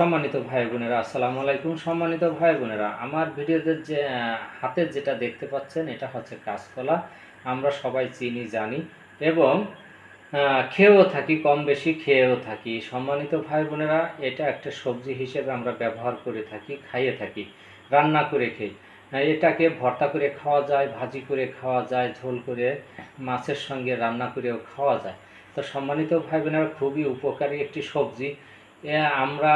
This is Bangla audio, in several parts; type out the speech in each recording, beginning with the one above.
সম্মানিত ভাই বোনেরা, আসসালামু আলাইকুম সম্মানিত ভাই বোনেরা। আমার ভিডিওতে যে হাতে যেটা দেখতে পাচ্ছেন, এটা হচ্ছে কাঁচকলা। আমরা সবাই চিনি, জানি এবং খেয়েও থাকি কম বেশি খেয়েও থাকি। সম্মানিত ভাই বোনেরা, এটা একটা সবজি হিসেবে আমরা ব্যবহার করে থাকি, খাইয়ে থাকি, রান্না করে খেয়ে। এটাকে ভর্তা করে খাওয়া যায়, ভাজি করে খাওয়া যায়, ঝোল করে, মাছের সঙ্গে রান্না করেও খাওয়া যায়। তো সম্মানিত ভাই বোনেরা, খুবই উপকারী একটি সবজি। আমরা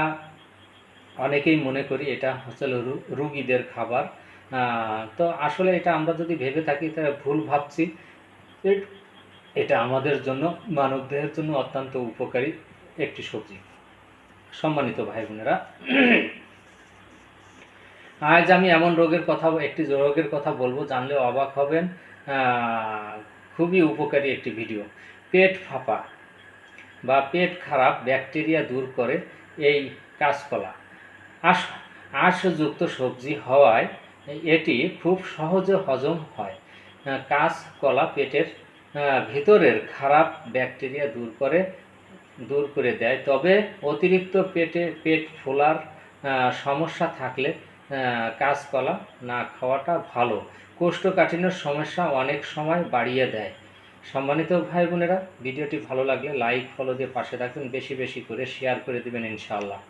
অনেকেই মনে করি এটা হচ্ছে রুগীদের খাবার। তো আসলে এটা আমরা যদি ভেবে থাকি তাহলে ভুল ভাবছি। এটা আমাদের জন্য, মানবদেহের জন্য অত্যন্ত উপকারী একটি সবজি। সম্মানিত ভাই বোনেরা আজ আমি এমন রোগের কথা, একটি রোগের কথা বলব, জানলে অবাক হবেন। খুবই উপকারী একটি ভিডিও। পেট ফাঁপা বা পেট খারাপ, ব্যাকটেরিয়া দূর করে এই কাঁচকলা। আঁশ আঁশযুক্ত সবজি হওয়ায় এটি খুব সহজে হজম হয়। কাঁচকলা পেটের ভিতরের খারাপ ব্যাকটেরিয়া দূর করে দূর করে দেয়। তবে অতিরিক্ত পেটে, পেট ফোলার সমস্যা থাকলে কাঁচকলা না খাওয়াটা ভালো। কোষ্ঠকাঠিন্যের সমস্যা অনেক সময় বাড়িয়ে দেয়। সম্মানিত ভাই বোনেরা ভিডিওটি ভালো লাগলে লাইক, ফলো দিয়ে পাশে থাকবেন বেশি বেশি করে শেয়ার করে দেবেন ইনশাআল্লাহ।